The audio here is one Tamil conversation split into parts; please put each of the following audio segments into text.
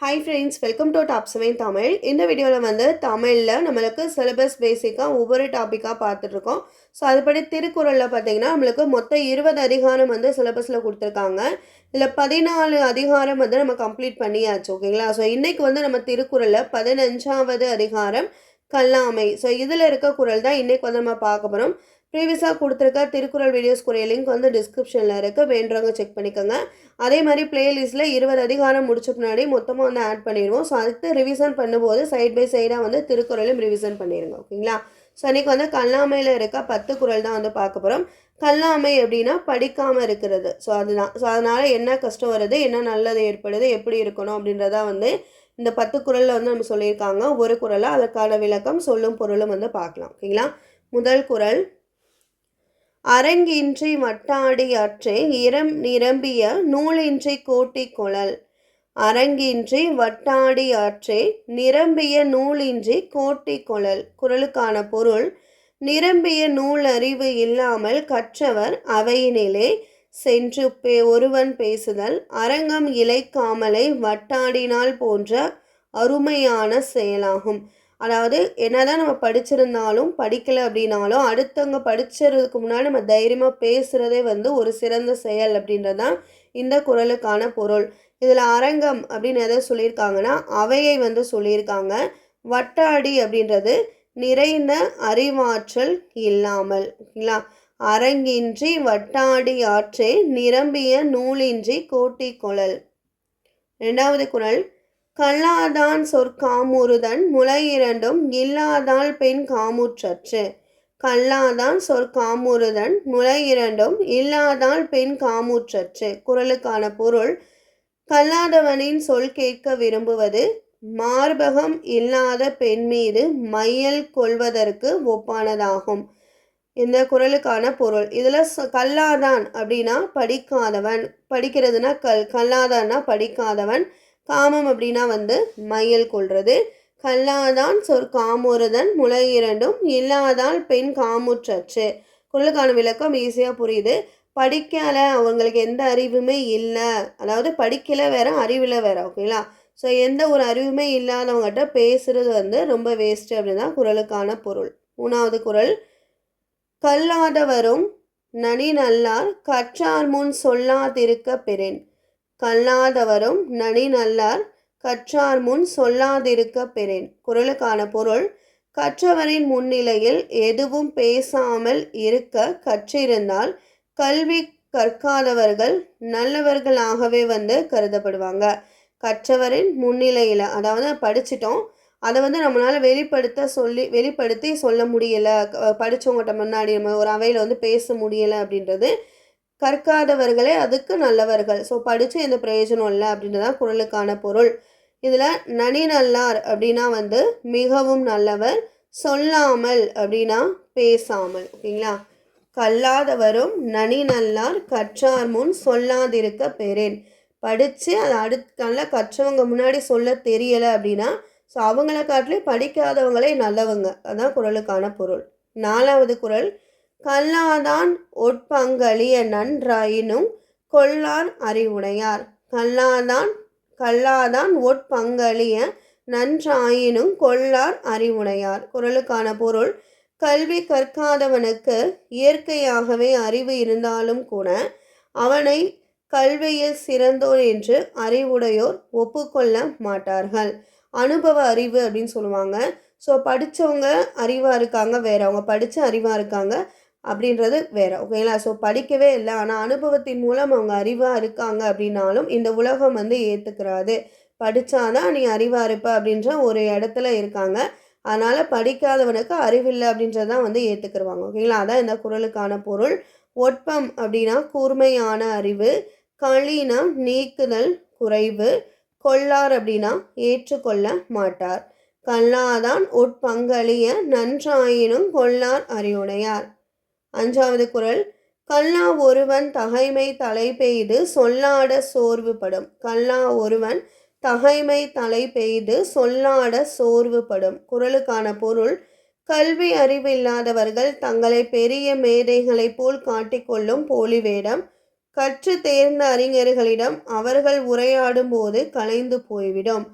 Hi friends welcome to top seven Tamil இந்த வீடியோவில் வந்து தமிழில் நம்மளுக்கு சிலபஸ் பேசிக்காக ஒவ்வொரு டாப்பிக்காக பார்த்துட்ருக்கோம். ஸோ அதுபடி திருக்குறளில் பார்த்தீங்கன்னா நம்மளுக்கு மொத்தம் இருபது அதிகாரம் வந்து சிலபஸில் கொடுத்துருக்காங்க. இதில் பதினாலு அதிகாரம் வந்து நம்ம கம்ப்ளீட் பண்ணியாச்சு ஓகேங்களா ஸோ இன்றைக்கி வந்து நம்ம திருக்குறளில் பதினஞ்சாவது அதிகாரம் கல்லாமை. ஸோ இதில் இருக்க குறள் தான் இன்றைக்கி வந்து நம்ம பார்க்க போகிறோம் ப்ரீவியஸாக கொடுத்துருக்க திருக்குறள் வீடியோஸ்க்குரிய லிங்க் வந்து டிஸ்கிரிப்ஷனில் இருக்குது வேண்டுறவங்க செக் பண்ணிக்கோங்க. அதே மாதிரி பிளேலிஸ்ட்டில் இருபது அதிகாரம் முடிச்ச பின்னாடி மொத்தமாக வந்து ஆட் பண்ணிடுவோம். ஸோ அதுக்கு ரிவிஷன் பண்ணும்போது சைட் பை சைடாக வந்து திருக்குறளையும் ரிவிஷன் பண்ணிடுங்க. ஓகேங்களா ஸோ அன்றைக்கி வந்து கல்லாமையில் இருக்க பத்து குறள் தான் வந்து பார்க்க போகிறோம் கல்லாமை அப்படின்னா படிக்காமல் இருக்கிறது. ஸோ அதுதான். ஸோ அதனால் என்ன கஷ்டம் வருது? என்ன நல்லது ஏற்படுது? எப்படி இருக்கணும்? அப்படின்றதா வந்து இந்த பத்து குறளில் வந்து நம்ம சொல்லியிருக்காங்க. ஒரு குறளாக அதற்கான விளக்கம் சொல்லும் பொருளும் வந்து பார்க்கலாம். ஓகேங்களா முதல் குறள் அரங்கின்றி வட்டாடி அற்றே இரம் நிரம்பிய நூலின்றி கோட்டி குழல். அரங்கின்றி வட்டாடி ஆற்றே நிரம்பிய நூலின்றி கோட்டி குழல். குரலுக்கான பொருள் நிரம்பிய நூல் அறிவு இல்லாமல் கற்றவர் அவையினிலே சென்று பே ஒருவன் பேசுதல் அரங்கம் இழைக்காமலை வட்டாடினால் போன்ற அருமையான செயலாகும். அதாவது என்னதான் நம்ம படிச்சிருந்தாலும் படிக்கலை அப்படின்னாலும் அடுத்தவங்க படிச்சதுக்கு முன்னாடி நம்ம தைரியமாக பேசுகிறதே வந்து ஒரு சிறந்த செயல் அப்படின்றது தான் இந்த குரலுக்கான பொருள். இதில் அரங்கம் அப்படின்னு எதை சொல்லியிருக்காங்கன்னா அவையை வந்து சொல்லியிருக்காங்க. வட்டாடி அப்படின்றது நிறைந்த அறிவாற்றல் இல்லாமல் ஓகேங்களா அரங்கின்றி வட்டாடி ஆற்றே நிரம்பிய நூலின்றி கோட்டி குழல். ரெண்டாவது குரல் கல்லாதான் சொற்காமுறுதன் முளை இரண்டும் இல்லாதால் பெண் காமுற்றற்று. கல்லாதான் சொற்காமுறுதன் முளை இரண்டும் இல்லாதால் பெண் காமுற்றற்று. குரலுக்கான பொருள் கல்லாதவனின் சொல் கேட்க விரும்புவது மார்பகம் இல்லாத பெண் மீது மையல் கொள்வதற்கு ஒப்பானதாகும். இந்த குரலுக்கான பொருள் இதில் கல்லாதான் அப்படின்னா படிக்காதவன். படிக்கிறதுனா கல் கல்லாதான்னா படிக்காதவன். காமம் அப்படின்னா வந்து மையல் கொள்வது கல்லாதான் சொற் காமுறுதன் முளை இரண்டும் இல்லாதால் பெண் காமுற்றச்சு குரலுக்கான விளக்கம் ஈஸியாக புரியுது. படிக்கலை அவங்களுக்கு எந்த அறிவுமே இல்லை. அதாவது படிக்கலை வேற அறிவில் வேற ஓகேங்களா? ஸோ எந்த ஒரு அறிவுமே இல்லாதவங்ககிட்ட பேசுகிறது வந்து ரொம்ப வேஸ்ட்டு அப்படின்னு தான் குரலுக்கான பொருள். மூணாவது குரல் கல்லாதவரும் நனி நல்லார் கற்றார் முன் சொல்லாதிருக்க பெறேன். கல்லாதவரும் நனி நல்லார் கற்றார் முன் சொல்லாதிருக்க பெறேன். குரலுக்கான பொருள் கற்றவரின் முன்னிலையில் எதுவும் பேசாமல் இருக்க கற்றிருந்தால் கல்வி கற்காதவர்கள் நல்லவர்களாகவே வந்து கருதப்படுவாங்க. கற்றவரின் முன்னிலையில் அதாவது படிச்சிட்டோம் அதை வந்து நம்மளால் வெளிப்படுத்த சொல்லி வெளிப்படுத்தி சொல்ல முடியலை. படித்தவங்ககிட்ட முன்னாடி நம்ம ஒரு அவையில் வந்து பேச முடியலை அப்படின்றது கற்காதவர்களே அதுக்கு நல்லவர்கள். ஸோ படித்து எந்த பிரயோஜனம் இல்லை அப்படின்றதான் குரலுக்கான பொருள். இதில் நனி நல்லார் அப்படின்னா வந்து மிகவும் நல்லவர் சொல்லாமல் அப்படின்னா பேசாமல். ஓகேங்களா? கல்லாதவரும் நனி நல்லார் கற்றார் முன் சொல்லாதிருக்க பெறேன். படித்து அதை அடுத்த நல்லா கற்றவங்க முன்னாடி சொல்ல தெரியலை அப்படின்னா ஸோ அவங்கள காட்டிலே படிக்காதவங்களே நல்லவங்க. அதான் குரலுக்கான பொருள். நாலாவது குரல் கல்லாதான் ஒட்பங்களிய நன்றாயினும் கொல்லார் அறிவுடையார். கல்லாதான் கல்லாதான் ஒட்பங்களிய நன்றாயினும் கொள்ளார் அறிவுடையார். குரலுக்கான பொருள் கல்வி கற்காதவனுக்கு இயற்கையாகவே அறிவு இருந்தாலும் கூட அவனை கல்வியில் சிறந்தோர் என்று அறிவுடையோர் ஒப்புக்கொள்ள மாட்டார்கள். அனுபவ அறிவு அப்படின்னு சொல்லுவாங்க. ஸோ படித்தவங்க அறிவாக இருக்காங்க வேறவங்க படித்த அறிவாக இருக்காங்க. அப்படின்றது வேற. ஓகேங்களா? ஸோ படிக்கவே இல்லை. ஆனால் அனுபவத்தின் மூலம் அவங்க அறிவாக இருக்காங்க அப்படின்னாலும் இந்த உலகம் வந்து ஏற்றுக்கிறாது படித்தாதான் நீ அறிவாக இருப்ப அப்படின்ற ஒரு இடத்துல இருக்காங்க. அதனால் படிக்காதவனுக்கு அறிவில்லை அப்படின்றதான் வந்து ஏற்றுக்குருவாங்க ஓகேங்களா? அதான் இந்த குரலுக்கான பொருள். ஒட்பம் அப்படின்னா கூர்மையான அறிவு களினா நீக்குதல் குறைவு கொள்ளார் அப்படின்னா ஏற்றுக்கொள்ள மாட்டார். கல்லாதான் உட்பங்களிய நன்றாயினும் கொள்ளார் அறிவுடையார். அஞ்சாவது குரல் கல்லா ஒருவன் தகைமை தலை பெய்து சொல்லாட சோர்வுபடும். கல்லா ஒருவன் தகைமை தலை பெய்து சொல்லாட சோர்வுபடும். குரலுக்கான பொருள் கல்வி அறிவு இல்லாதவர்கள் தங்களை பெரிய மேதைகளைப் போல் காட்டிக்கொள்ளும் போலி வேடம் கற்று தேர்ந்த அறிஞர்களிடம் அவர்கள் உரையாடும் போது கலைந்து போய்விடும்.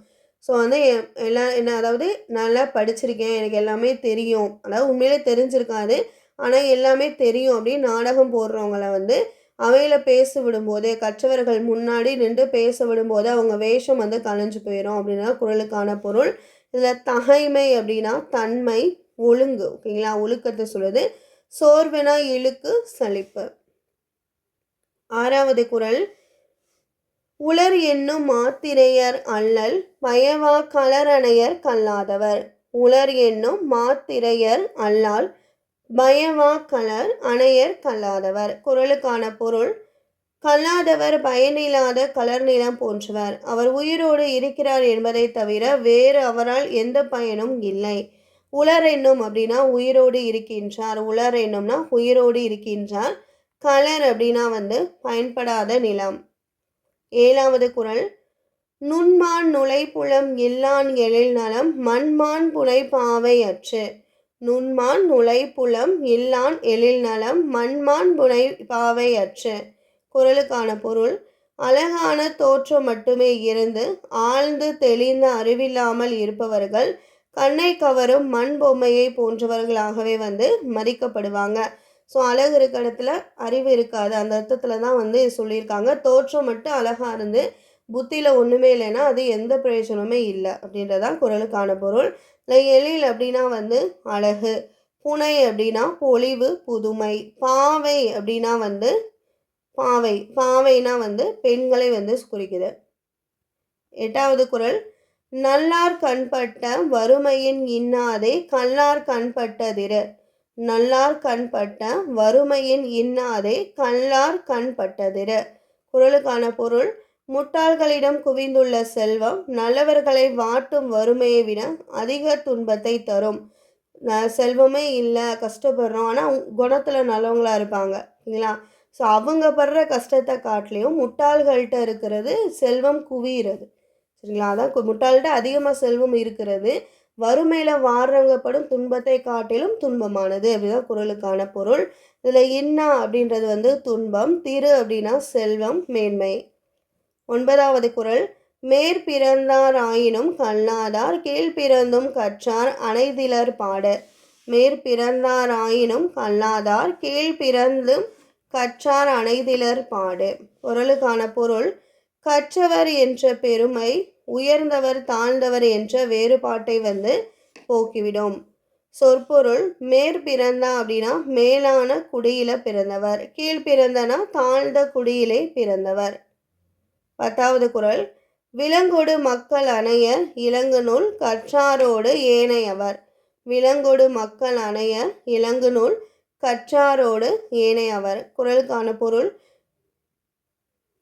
ஸோ வந்து எ- எல்லாம் என்ன அதாவது நல்லா படிச்சிருக்கேன். எனக்கு எல்லாமே தெரியும். அதாவது உண்மையிலே தெரிஞ்சிருக்காது. ஆனால் எல்லாமே தெரியும். அப்படின்னு நாடகம் போடுறவங்கள வந்து அவையில் பேச விடும்போதே கற்றவர்கள் முன்னாடி நின்று பேச விடும்போது அவங்க வேஷம் வந்து கலைஞ்சு போயிடும் அப்படின்னா குரலுக்கான பொருள். இதில் தகைமை அப்படின்னா தன்மை ஒழுங்கு. ஓகேங்களா? ஒழுக்கத்தை சொல்லுது சோர்வினா இழுக்கு சலிப்பு. ஆறாவது குரல். உலர் என்னும் மாத்திரையர் அல்லல் பயவா கலரணையர் கல்லாதவர். உலர் என்னும் மாத்திரையர் அல்லால் பயவா கலர் அணையர் கல்லாதவர். குரலுக்கான பொருள் கல்லாதவர் பயனில்லாத கலர் நிலம் போன்றவர். அவர் உயிரோடு இருக்கிறார் என்பதை தவிர வேறு அவரால் எந்த பயனும் இல்லை. உலர் என்னும் அப்படின்னா உயிரோடு இருக்கின்றார். உலர் என்னும்னா உயிரோடு இருக்கின்றார். கலர் அப்படின்னா வந்து பயன்படாத நிலம். ஏழாவது குறள் நுண்மான் நுழைப்புலம் இல்லான் எழில் நலம் மண்மான் புனை பாவை அற்று. நுண்மான் நுழைப்புலம் இல்லான் எழில் நலம் மண்மான் புனை பாவை அற்று குரலுக்கான பொருள் அழகான தோற்றம் மட்டுமே இருந்து ஆழ்ந்து தெளிந்த அறிவில்லாமல் இருப்பவர்கள் கண்ணை கவரும் மண் பொம்மையை போன்றவர்களாகவே வந்து மதிக்கப்படுவாங்க. ஸோ அழகு இருக்க இடத்துல அறிவு இருக்காது. அந்த அர்த்தத்தில் தான் வந்து சொல்லியிருக்காங்க. தோற்றம் மட்டும் அழகாக இருந்து புத்தியில் ஒன்றுமே இல்லைன்னா அது எந்த பிரயோஜனமே இல்லை அப்படின்றதான் குரலுக்கான பொருள். இல்லை எழில் அப்படின்னா வந்து அழகு புனை அப்படின்னா பொலிவு புதுமை பாவை அப்படின்னா வந்து பாவை பாவைனா வந்து பெண்களை வந்து குறிக்குது. எட்டாவது குறள் நல்லார் கண்பட்ட வறுமையின் இன்னாதே கல்லார் கண்பட்டதிரு நல்லார் கண்பட்ட வறுமையின் இன்னாதே கல்லார் கண்பட்டதிரு குறளுக்கான பொருள் முட்டாள்களிடம் குவிந்துள்ள செல்வம் நல்லவர்களை வாட்டும் வறுமையை விட அதிக துன்பத்தை தரும். ந- செல்வமே இல்லை கஷ்டப்படுறோம். ஆனால் குணத்தில் நல்லவங்களாக இருப்பாங்க. சரிங்களா ஸோ அவங்க படுற கஷ்டத்தை காட்டிலையும் முட்டாள்கள்கிட்ட இருக்கிறது செல்வம் குவிகிறது சரிங்களா? அதான் கு- முட்டாள்கிட்ட அதிகமாக செல்வம் இருக்கிறது. வறுமையில் வாடுறவங்க படும் துன்பத்தை காட்டிலும் துன்பமானது. அப்படிதான் குரலுக்கான பொருள். இதில் இன்னா அப்படின்றது வந்து துன்பம் திரு அப்படின்னா செல்வம் மேன்மை. ஒன்பதாவது குரல் மேற்பிறந்தாராயினும் கல்லாதார் கீழ்பிறந்தும் கற்றார் அனைதிலர் பாட மேற்பிறந்தாராயினும் கல்லாதார் கீழ்பிறந்தும் கற்றார் அனைதிலர் பாடு குரலுக்கான பொருள் கற்றவர் என்ற பெருமை உயர்ந்தவர் தாழ்ந்தவர் என்ற வேறுபாட்டை வந்து போக்கிவிடும். சொற்பொருள் மேற்பிறந்தா அப்படின்னா மேலான குடியில பிறந்தவர். கீழ்பிறந்தனா தாழ்ந்த குடியிலே பிறந்தவர். பத்தாவது குறள் விலங்கொடு மக்கள் அணைய இலங்கு நூல் கற்றாரோடு ஏனையவர். விலங்கொடு மக்கள் அணைய இலங்கு நூல் கற்றாரோடு ஏனையவர். குறளுக்கான பொருள்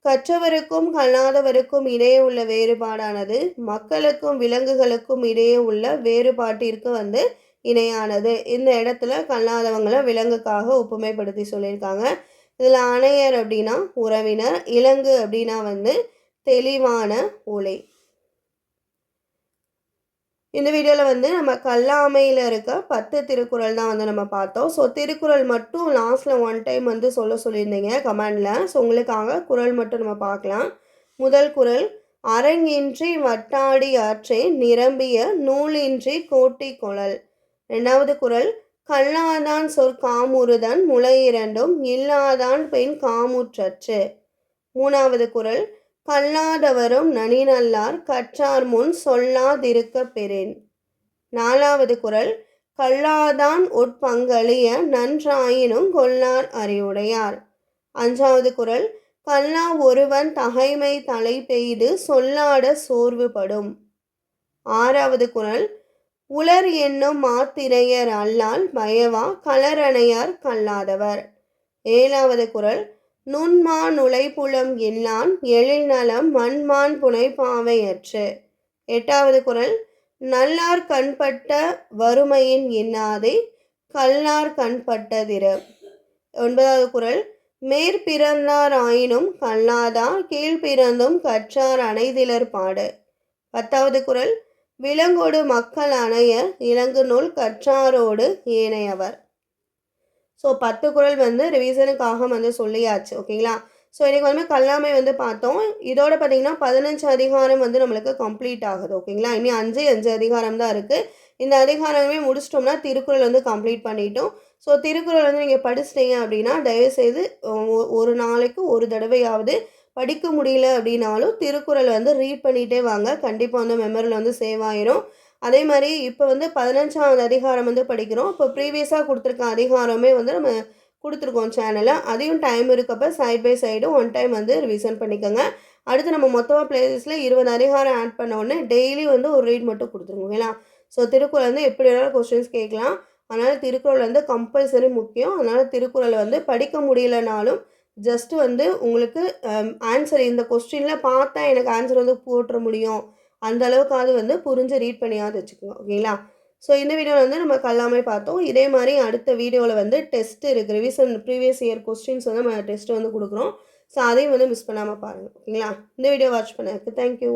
கற்றவருக்கும் கல்லாதவருக்கும் இடையே உள்ள வேறுபாடானது மக்களுக்கும் விலங்குகளுக்கும் இடையே உள்ள வேறுபாட்டிற்கு வந்து இணையானது. இந்த இடத்துல கல்லாதவங்களை விலங்குக்காக ஒப்புமைப்படுத்தி சொல்லியிருக்காங்க. இதில் அணையர் அப்படின்னா உறவினர் இலங்கு அப்படின்னா வந்து தெளிவான ஒளி இந்த வீடியோவில் வந்து நம்ம கல்லாமையில் இருக்க பத்து திருக்குறள் தான் வந்து நம்ம பார்த்தோம். ஸோ திருக்குறள் மட்டும் லாஸ்ட்டில் ஒன் டைம் வந்து சொல்ல சொல்லியிருந்தீங்க கமெண்டில் ஸோ உங்களுக்காக குறள் மட்டும் நம்ம பார்க்கலாம். முதல் குறள் அரங்கின்றி வட்டாடி ஆற்றே நிரம்பிய நூலின்றி கோட்டி குழல் ரெண்டாவது குறள் கல்லாதான் சொற் காமுறுதன் முளை இரண்டும் இல்லாதான் பெண் காமுற்றற்று. மூணாவது குரல் கல்லாதவரும் நனிநல்லார் கற்றார் முன் சொல்லாதிருக்க பெறேன். நாலாவது குறள் கல்லாதான் உட்பங்களிய நன்றாயினும் கொல்லார் அறிவுடையார். அஞ்சாவது குரல் கல்லா ஒருவன் தகைமை தலை பெய்து சொல்லாட சோர்வுபடும். ஆறாவது குரல் உலர் என்னும் மாத்திரையர் அல்லால் பயவா கலரணையார் கல்லாதவர். ஏழாவது குரல் நுண்மான் உழைப்புலம் இல்லான் எழில் நலம் மண்மான் புனைப்பாவையற்று எட்டாவது குரல் நல்லார் கண்பட்ட வறுமையின் இன்னாதே கல்லார் கண்பட்டதிரு. ஒன்பதாவது குரல் மேற்பிறந்தார் ஆயினும் கல்லாதார் கீழ்பிறந்தும் கற்றார் அணைதிலர் பாடு. பத்தாவது குரல் விலங்கோடு மக்கள் அணைய இலங்கு நூல் கற்றாரோடு ஏனையவர். ஸோ பத்து குறள் வந்து ரிவிசனுக்காக வந்து சொல்லியாச்சு ஓகேங்களா? ஸோ இன்றைக்கி வந்து கல்லாமை வந்து பார்த்தோம். இதோட பார்த்திங்கன்னா பதினஞ்சு அதிகாரம் வந்து நம்மளுக்கு கம்ப்ளீட் ஆகுது ஓகேங்களா? இனி அஞ்சு அஞ்சு அதிகாரம் தான் இருக்குது இந்த அதிகாரமே முடிச்சிட்டோம்னா திருக்குறள் வந்து கம்ப்ளீட் பண்ணிட்டோம். ஸோ திருக்குறள் வந்து நீங்கள் படிச்சிட்டீங்க அப்படின்னா தயவுசெய்து ஒ- ஒரு நாளைக்கு ஒரு தடவையாவது படிக்க முடியல அப்படின்னாலும் திருக்குறள் வந்து ரீட் பண்ணிகிட்டே வாங்க. கண்டிப்பாக வந்து மெமரியில் வந்து சேவ் ஆயிரும். அதே மாதிரி இப்போ வந்து பதினஞ்சாவது அதிகாரம் வந்து படிக்கிறோம். இப்போ ப்ரீவியஸாக கொடுத்துருக்க அதிகாரமே வந்து நம்ம கொடுத்துருக்கோம் சேனலில் அதையும் டைம் இருக்கப்போ side by side one time வந்து ரிவிஷன் பண்ணிக்கோங்க. அடுத்து நம்ம மொத்தமாக பிளேலிஸ்ட்டில் இருபது அதிகாரம் ஆட் பண்ண உடனே டெய்லி வந்து ஒரு ரீட் மட்டும் கொடுத்துருங்க ஓகேங்களா ஸோ திருக்குறள் வந்து எப்படி வேணாலும் கொஸ்டின்ஸ் கேட்கலாம். அதனால் திருக்குறள் வந்து கம்பல்சரி முக்கியம். அதனால் திருக்குறளை வந்து படிக்க முடியலனாலும் ஜஸ்ட் வந்து உங்களுக்கு um, ஆன்சர் இந்த கொஸ்டினில் பார்த்தா எனக்கு ஆன்சர் வந்து போட்டுற முடியும். அந்த அளவுக்காவது வந்து புரிஞ்சு ரீட் பண்ணியாவது வச்சுக்கோங்க ஓகேங்களா ஸோ இந்த வீடியோவில் வந்து நம்ம கல்லாமே பார்த்தோம். இதே மாதிரி அடுத்த வீடியோவில் வந்து டெஸ்ட் இருக்குது ரிவிஷன் ப்ரீவியஸ் இயர் கொஸ்டின்ஸ் வந்து நம்ம டெஸ்ட் வந்து கொடுக்குறோம். ஸோ அதையும் வந்து மிஸ் பண்ணாமல் பாருங்கள் ஓகேங்களா இந்த வீடியோ வாட்ச் பண்ணதுக்கு தேங்க்யூ